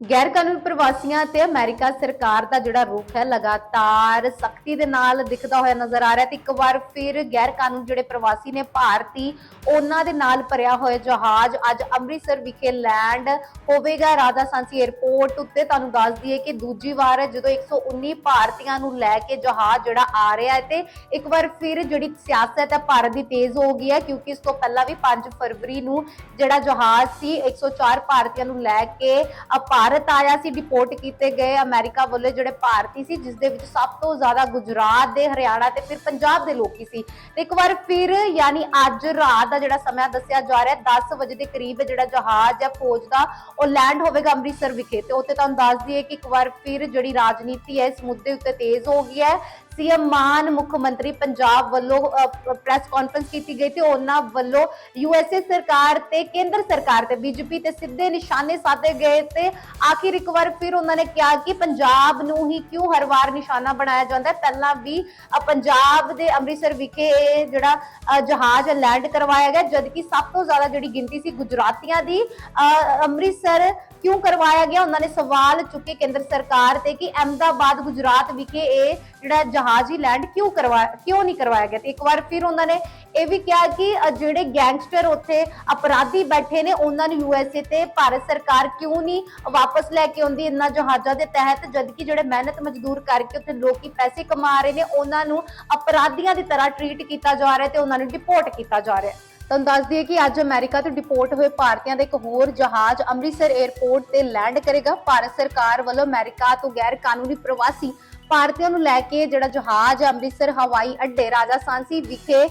ਗੈਰ ਕਾਨੂੰਨੀ ਪ੍ਰਵਾਸੀਆਂ ਤੇ ਅਮਰੀਕਾ ਸਰਕਾਰ ਦਾ ਜਿਹੜਾ ਰੁਖ ਹੈ ਲਗਾਤਾਰ ਸਖਤੀ ਦੇ ਨਾਲ ਦਿਖਦਾ ਹੋਇਆ ਨਜ਼ਰ ਆ ਰਿਹਾ ਤੇ ਇੱਕ ਵਾਰ ਫਿਰ ਗੈਰ ਕਾਨੂੰਨੀ ਜਿਹੜੇ ਪ੍ਰਵਾਸੀ ਨੇ ਭਾਰਤੀ ਉਹਨਾਂ ਦੇ ਨਾਲ ਭਰਿਆ ਹੋਇਆ ਜਹਾਜ਼ ਅੱਜ ਅੰਮ੍ਰਿਤਸਰ ਵਿਖੇ ਲੈਂਡ ਹੋਵੇਗਾ। ਰਾਧਾ ਸਾਂਸੀ 에ਅਰਪੋਰਟ ਉੱਤੇ ਤੁਹਾਨੂੰ ਦੱਸ ਦਈਏ ਕਿ ਦੂਜੀ ਵਾਰ ਹੈ ਜਦੋਂ 119 ਭਾਰਤੀਆਂ ਨੂੰ ਲੈ ਕੇ ਜਹਾਜ਼ ਜਿਹੜਾ ਆ ਰਿਹਾ ਹੈ ਤੇ ਇੱਕ ਵਾਰ ਫਿਰ ਜਿਹੜੀ ਸਿਆਸਤ ਹੈ ਭਾਰਤ ਦੀ ਤੇਜ਼ ਹੋ ਗਈ ਹੈ ਕਿਉਂਕਿ ਇਸ ਤੋਂ ਪਹਿਲਾਂ ਵੀ 5 ਫਰਵਰੀ ਨੂੰ ਜਿਹੜਾ ਜਹਾਜ਼ ਸੀ 104 ਭਾਰਤੀਆਂ ਨੂੰ ਲੈ ਕੇ ਅ, ਭਾਰਤ ਆਇਆ ਸੀ ਡਿਪੋਰਟ ਕੀਤੇ ਗਏ ਅਮਰੀਕਾ ਵੱਲੋਂ ਜਿਹੜੇ ਭਾਰਤੀ ਸੀ ਜਿਸ ਦੇ ਵਿੱਚ ਸਭ ਤੋਂ ਜ਼ਿਆਦਾ ਗੁਜਰਾਤ ਦੇ, ਹਰਿਆਣਾ ਤੇ ਫਿਰ ਪੰਜਾਬ ਦੇ ਲੋਕੀ ਸੀ। ਤੇ ਇੱਕ ਵਾਰ ਫਿਰ ਯਾਨੀ ਅੱਜ ਰਾਤ ਦਾ ਜਿਹੜਾ ਸਮਾਂ ਦੱਸਿਆ ਜਾ ਰਿਹਾ ਹੈ 10 ਵਜੇ ਦੇ ਕਰੀਬ ਜਿਹੜਾ ਜਹਾਜ਼ ਹੈ ਫੌਜ ਦਾ, ਉਹ ਲੈਂਡ ਹੋਵੇਗਾ ਅੰਮ੍ਰਿਤਸਰ ਵਿਖੇ। ਤੇ ਉੱਥੇ ਤੁਹਾਨੂੰ ਦੱਸ ਦਈਏ ਕਿ ਇੱਕ ਵਾਰ ਫਿਰ ਜਿਹੜੀ ਰਾਜਨੀਤੀ ਹੈ, ਇਸ ਮੁੱਦੇ ਉੱਤੇ ਤੇਜ਼ ਹੋ ਗਈ ਹੈ। ਸੀਐਮ ਮਾਨ ਮੁੱਖ ਮੰਤਰੀ ਪੰਜਾਬ ਵੱਲੋਂ ਪ੍ਰੈਸ ਕਾਨਫਰੰਸ ਕੀਤੀ ਗਈ ਤੇ ਉਹਨਾਂ ਵੱਲੋਂ ਯੂਐਸਏ ਸਰਕਾਰ ਤੇ ਕੇਂਦਰ ਸਰਕਾਰ ਤੇ ਬੀਜੇਪੀ ਤੇ ਸਿੱਧੇ ਨਿਸ਼ਾਨੇ ਸਾਧੇ ਗਏ ਤੇ ਆਖਿਰ ਇੱਕ ਵਾਰ ਫਿਰ ਉਹਨਾਂ ਨੇ ਕਿਹਾ ਕਿ ਪੰਜਾਬ ਨੂੰ ਹੀ ਕਿਉਂ ਹਰ ਵਾਰ ਨਿਸ਼ਾਨਾ ਬਣਾਇਆ ਜਾਂਦਾ ਪਹਿਲਾਂ ਵੀ ਪੰਜਾਬ ਦੇ ਅੰਮ੍ਰਿਤਸਰ ਵਿਖੇ ਇਹ ਜਿਹੜਾ ਅ, ਜਹਾਜ਼ ਲੈਂਡ ਕਰਵਾਇਆ ਗਿਆ ਜਦਕਿ ਸਭ ਤੋਂ ਜ਼ਿਆਦਾ ਜਿਹੜੀ ਗਿਣਤੀ ਸੀ ਗੁਜਰਾਤੀਆਂ ਦੀ ਅ, ਅੰਮ੍ਰਿਤਸਰ ਕਿਉਂ ਕਰਵਾਇਆ ਗਿਆ? ਉਹਨਾਂ ਨੇ ਸਵਾਲ ਚੁੱਕੇ ਕੇਂਦਰ ਸਰਕਾਰ ਤੇ ਕਿ ਅਹਿਮਦਾਬਾਦ ਗੁਜਰਾਤ ਵਿਖੇ ਇਹ ਜਿਹੜਾ ਜਹਾਜ਼ ਲੈਂਡ ਕਿਉਂ ਕਰਵਾ, ਕਿਉਂ ਨਹੀਂ ਕਰਵਾਇਆ ਗਿਆ? ਤੇ ਇੱਕ ਵਾਰ ਫਿਰ ਉਹਨਾਂ ਨੇ ਇਹ ਵੀ ਕਿਹਾ ਕਿ ਜਿਹੜੇ ਗੈਂਗਸਟਰ ਉੱਥੇ ਅਪਰਾਧੀ ਬੈਠੇ ਨੇ, ਉਹਨਾਂ ਨੂੰ ਯੂਐਸਏ ਤੇ ਭਾਰਤ ਸਰਕਾਰ ਕਿਉਂ ਨਹੀਂ ਵਾਪਸ ਲੈ ਕੇ ਆਉਂਦੀ ਇਹਨਾਂ ਜਹਾਜ਼ਾਂ ਦੇ ਤਹਿਤ? ਜਦਕਿ ਜਿਹੜੇ ਮਿਹਨਤ ਮਜ਼ਦੂਰ ਕਰਕੇ ਉੱਥੇ ਲੋਕੀ ਪੈਸੇ ਕਮਾ ਰਹੇ ਨੇ, ਉਹਨਾਂ ਨੂੰ ਅਪਰਾਧੀਆਂ ਦੀ ਤਰ੍ਹਾਂ ਟ੍ਰੀਟ ਕੀਤਾ ਜਾ ਰਿਹਾ ਤੇ ਉਹਨਾਂ ਨੂੰ ਡਿਪੋਰਟ ਕੀਤਾ ਜਾ ਰਿਹਾ। ਤੁਹਾਨੂੰ ਦੱਸ ਦਈਏ ਕਿ ਅੱਜ ਅਮਰੀਕਾ ਤੋਂ ਡਿਪੋਰਟ ਹੋਏ ਭਾਰਤੀਆਂ ਦਾ ਇੱਕ ਹੋਰ ਜਹਾਜ਼ ਅੰਮ੍ਰਿਤਸਰ 에ਅਰਪੋਰਟ ਤੇ ਲੈਂਡ ਕਰੇਗਾ। ਭਾਰਤ ਸਰਕਾਰ ਵੱਲੋਂ ਅਮਰੀਕਾ ਤੋਂ ਗੈਰ ਕਾਨੂੰਨੀ ਪ੍ਰਵਾਸੀ ਭਾਰਤੀਆਂ ਨੂੰ ਲੈ ਕੇ ਜਿਹੜਾ ਜਹਾਜ਼ ਅੰਮ੍ਰਿਤਸਰ, ਹਵਾਈ ਅੱਡੇ ਰਾਜਾ ਸਾਂਸੀ ਵਿਖੇ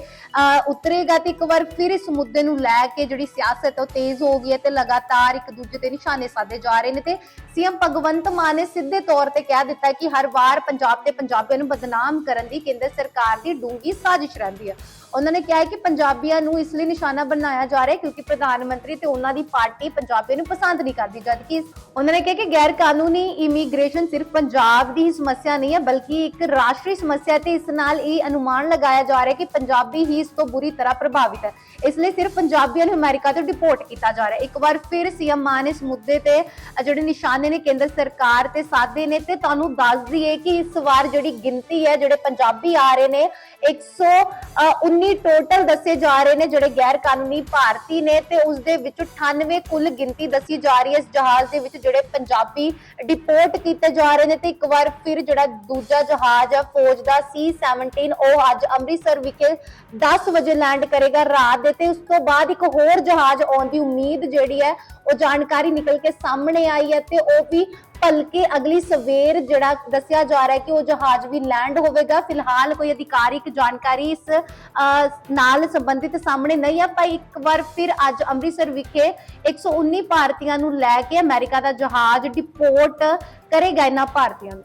ਉਤਰੇਗਾ ਤੇ ਇੱਕ ਵਾਰ ਫਿਰ ਇਸ ਮੁੱਦੇ ਨੂੰ ਲੈ ਕੇ ਜਿਹੜੀ ਸਿਆਸਤ ਉਹ ਤੇਜ਼ ਹੋ ਗਈ ਹੈ ਤੇ ਲਗਾਤਾਰ ਇੱਕ ਦੂਜੇ ਤੇ ਨਿਸ਼ਾਨੇ ਸਾਧੇ ਜਾ ਰਹੇ ਨੇ ਤੇ ਸੀਐਮ ਭਗਵੰਤ ਮਾਨ ਨੇ ਸਿੱਧੇ ਤੌਰ ਤੇ ਕਹਿ ਦਿੱਤਾ ਕਿ ਹਰ ਵਾਰ ਪੰਜਾਬ ਤੇ ਪੰਜਾਬੀਆਂ ਨੂੰ ਬਦਨਾਮ ਕਰਨ ਦੀ ਕੇਂਦਰ ਸਰਕਾਰ ਦੀ ਡੂੰਗੀ ਸਾਜ਼ਿਸ਼ ਰਹਿੰਦੀ ਹੈ। ਉਹਨਾਂ ਨੇ ਕਿਹਾ ਹੈ ਕਿ ਪੰਜਾਬੀਆਂ ਨੂੰ ਇਸ ਲਈ ਨਿਸ਼ਾਨਾ ਬਣਾਇਆ ਜਾ ਰਿਹਾ ਹੈ ਕਿਉਂਕਿ ਪ੍ਰਧਾਨ ਮੰਤਰੀ ਤੇ ਉਹਨਾਂ ਦੀ ਪਾਰਟੀ ਪੰਜਾਬੀਆਂ ਨੂੰ ਪਸੰਦ ਨਹੀਂ ਕਰਦੀ, ਜਦਕਿ ਉਹਨਾਂ ਨੇ ਕਿਹਾ ਕਿ ਗੈਰ ਕਾਨੂੰਨੀ ਇਮੀਗ੍ਰੇਸ਼ਨ ਸਿਰਫ ਪੰਜਾਬ ਦੀ ਹੀ ਸਮੱਸਿਆ ਨਹੀਂ ਹੈ, ਬਲਕਿ ਇੱਕ ਰਾਸ਼ਟਰੀ ਸਮੱਸਿਆ ਤੇ ਇਸ ਨਾਲ ਇਹ ਅਨੁਮਾਨ ਲਗਾਇਆ ਜਾ ਰਿਹਾ ਹੈ ਕਿ ਪੰਜਾਬੀ ਹੀ ਇਸ ਤੋਂ ਬੁਰੀ ਤਰ੍ਹਾਂ ਪ੍ਰਭਾਵਿਤ ਹੈ। ਇਸ ਲਈ ਸਿਰਫ ਪੰਜਾਬੀਆਂ ਨੂੰ ਅਮਰੀਕਾ ਤੋਂ ਡਿਪੋਰਟ ਕੀਤਾ ਜਾ ਰਿਹਾ ਹੈ। ਇੱਕ ਵਾਰ ਫਿਰ ਸੀਐਮ ਮਾਨ ਇਸ ਮੁੱਦੇ ਤੇ ਜਿਹੜੇ ਨਿਸ਼ਾਨੇ ਨੇ ਕੇਂਦਰ ਸਰਕਾਰ ਤੇ ਸਾਧੇ ਨੇ ਤੇ ਤੁਹਾਨੂੰ ਦੱਸ ਦਈਏ ਕਿ ਇਸ ਵਾਰ ਜਿਹੜੀ ਗਿਣਤੀ ਹੈ, ਜਿਹੜੇ ਪੰਜਾਬੀ ਆ ਰਹੇ ਨੇ 119 ਟੋਟਲ ਦੱਸੇ ਜਾ ਰਹੇ ਨੇ ਜਿਹੜੇ ਗੈਰ ਕਾਨੂੰਨੀ ਭਾਰਤੀ ਨੇ ਤੇ ਉਸ ਦੇ ਵਿੱਚ 98 ਕੁੱਲ ਗਿਣਤੀ ਦੱਸੀ ਜਾ ਰਹੀ ਹੈ। ਇਸ ਜਹਾਜ਼ ਦੇ ਵਿੱਚ ਜਿਹੜੇ ਪੰਜਾਬੀ ਡਿਪੋਰਟ ਕੀਤੇ ਜਾ ਰਹੇ ਨੇ ਤੇ ਇੱਕ ਵਾਰ ਫਿਰ ਜਿਹੜਾ ਦੂਜਾ ਜਹਾਜ਼ ਹੈ ਫੌਜ ਦਾ C17 ਉਹ ਅੱਜ ਅੰਮ੍ਰਿਤਸਰ ਵਿਖੇ 10 ਵਜੇ ਲੈਂਡ ਕਰੇਗਾ ਰਾਤ ਦੇ ਤੇ ਉਸ ਤੋਂ ਬਾਅਦ ਇੱਕ ਹੋਰ ਜਹਾਜ਼ ਆਉਣ ਦੀ ਉਮੀਦ ਜਿਹੜੀ ਹੈ, ਉਹ ਜਾਣਕਾਰੀ ਨਿਕਲ ਕੇ ਸਾਹਮਣੇ ਆਈ ਹੈ ਤੇ ਉਹ ਵੀ ਭਲਕੇ ਅਗਲੀ ਸਵੇਰ ਜਿਹੜਾ ਦੱਸਿਆ ਜਾ ਰਿਹਾ ਹੈ ਕਿ ਉਹ ਜਹਾਜ਼ ਵੀ ਲੈਂਡ ਹੋਵੇਗਾ। ਫਿਲਹਾਲ ਕੋਈ ਅਧਿਕਾਰਿਕ ਜਾਣਕਾਰੀ ਇਸ ਨਾਲ ਸੰਬੰਧਿਤ ਸਾਹਮਣੇ ਨਹੀਂ ਆ ਪਰ ਇੱਕ ਵਾਰ ਫਿਰ ਅੱਜ ਅੰਮ੍ਰਿਤਸਰ ਵਿਖੇ 119 ਭਾਰਤੀਆਂ ਨੂੰ ਲੈ ਕੇ ਅਮਰੀਕਾ ਦਾ ਜਹਾਜ਼ ਡਿਪੋਰਟ ਕਰੇਗਾ ਇਹਨਾਂ ਭਾਰਤੀਆਂ ਨੂੰ।